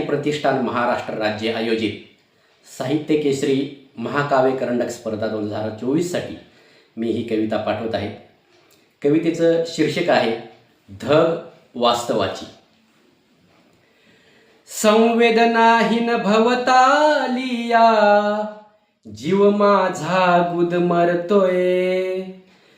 प्रतिष्ठान महाराष्ट्र राज्य आयोजित साहित्य केसरी महाकाव्य करंडक स्पर्धा दोन हजार चोवीससाठी मी ही कविता पाठवत आहे. कवितेचं शीर्षक आहे धग वास्तवाची. संवेदनाहीन भवतालिया जीव माझा गुद मरतोय.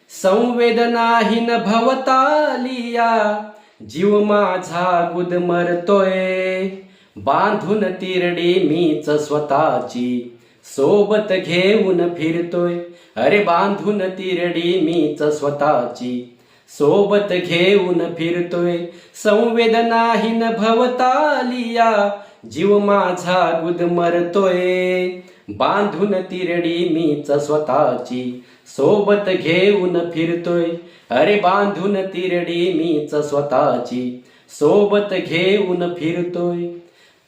संवेदनाहीन भवतालिया जीव माझा गुद मरतोय. बांधून तिरडी मीच स्वतःची. सोबत घेऊन फिरतोय अरे बांधून तिरडी मीच स्वतःची. सोबत घेऊन फिरतोय संवेदनाहीन भवतालिया. जीव माझा गुदमरतोय बांधून तिरडी मीच स्वतःची. सोबत घेऊन फिरतोय अरे बांधून तिरडी मीच स्वतःची. सोबत घेऊन फिरतोय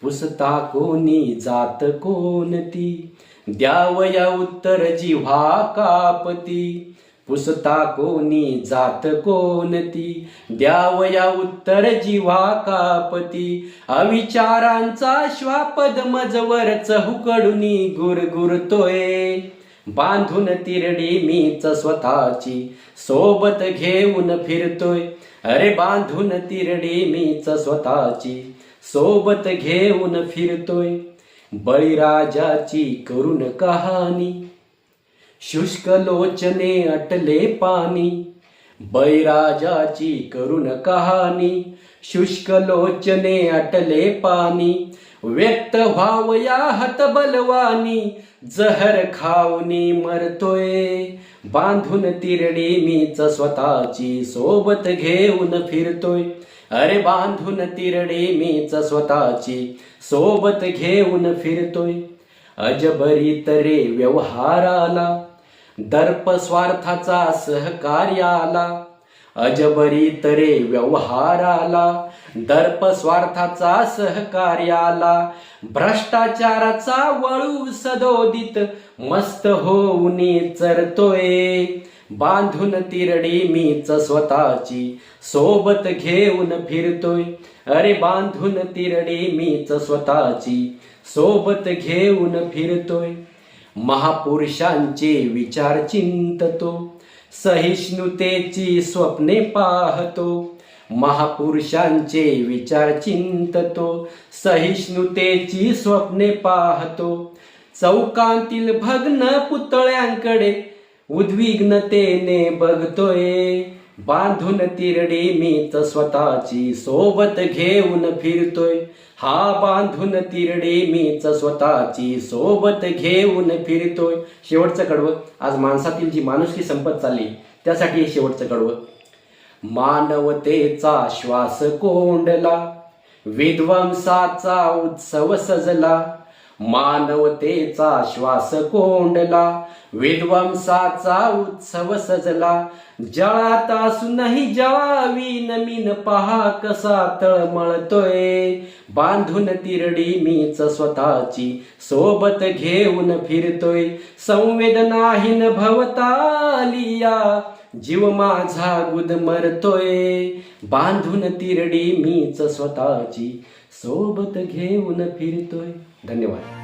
पुसता कोणी जात कोणती? द्यावया उत्तर जिव्हा कापती. पुसता कोणी जात कोणती? द्यावया उत्तर जिव्हा कापती. अविचारांचा श्वापद मजवर चहुकडुनी गुरगुरतोय. बांधून तिरडी मीच स्वतःची सोबत घेऊन फिरतोय. अरे बांधून तिरडी मीच स्वतःची सोबत घेऊन फिरतोय. बळीराजाची करुण कहाणी. शुष्क लोचने अटले पाणी. बैराजाची करुण कहाणी. शुष्क लोचने अटले पाणी. व्यक्त व्हावया हतबलवानी जहर खावनी मरतोय. बांधून तिरडी मीच स्वतःची सोबत घेऊन फिरतोय. अरे बांधून तिरडे मीच स्वतःची सोबत घेऊन फिरतोय. अजबरी तरे व्यवहाराला दर्प स्वार्थाचा सहकार्याला. अजबरी तरे व्यवहाराला दर्प स्वार्थाचा सहकार्याला. भ्रष्टाचाराचा वळू सदोदित मस्त होऊन चरतोय. बांधून तिरडी मीच स्वतःची. सोबत घेऊन फिरतोय. अरे बांधून तिरडी मीच स्वतःची. सोबत घेऊन फिरतोय. महापुरुषांचे विचार चिंततो. सहिष्णुतेची स्वप्ने पाहतो. महापुरुषांचे विचार चिंततो. सहिष्णुतेची स्वप्ने पाहतो. चौकांतील भग्न पुतळ्यांकडे उद्विग्नतेने बघतोय. बांधून तिरडी मीच स्वतःची सोबत घेऊन फिरतोय. हा बांधून तिरडी मीच स्वतःची सोबत घेऊन फिरतोय. शेवटचं कडवं. आज माणसातील जी माणुसकी संपत चालली त्यासाठी हे शेवटचं कडवं. मानवतेचा श्वास कोंडला विध्वंसाचा उत्सव सजला. मानवतेचा श्वास कोंडला विध्वंसाचा उत्सव सजला. जळात असूनही जळावी नमीन पहा कसा तळमळतोय बांधून तिरडी मीच स्वतःची सोबत घेऊन फिरतोय. संवेदनाहीन भवतालिया जीव माझा गुदमरतोय. बांधून तिरडी मीच स्वतःची सोबत घेऊन फिरतोय. धन्यवाद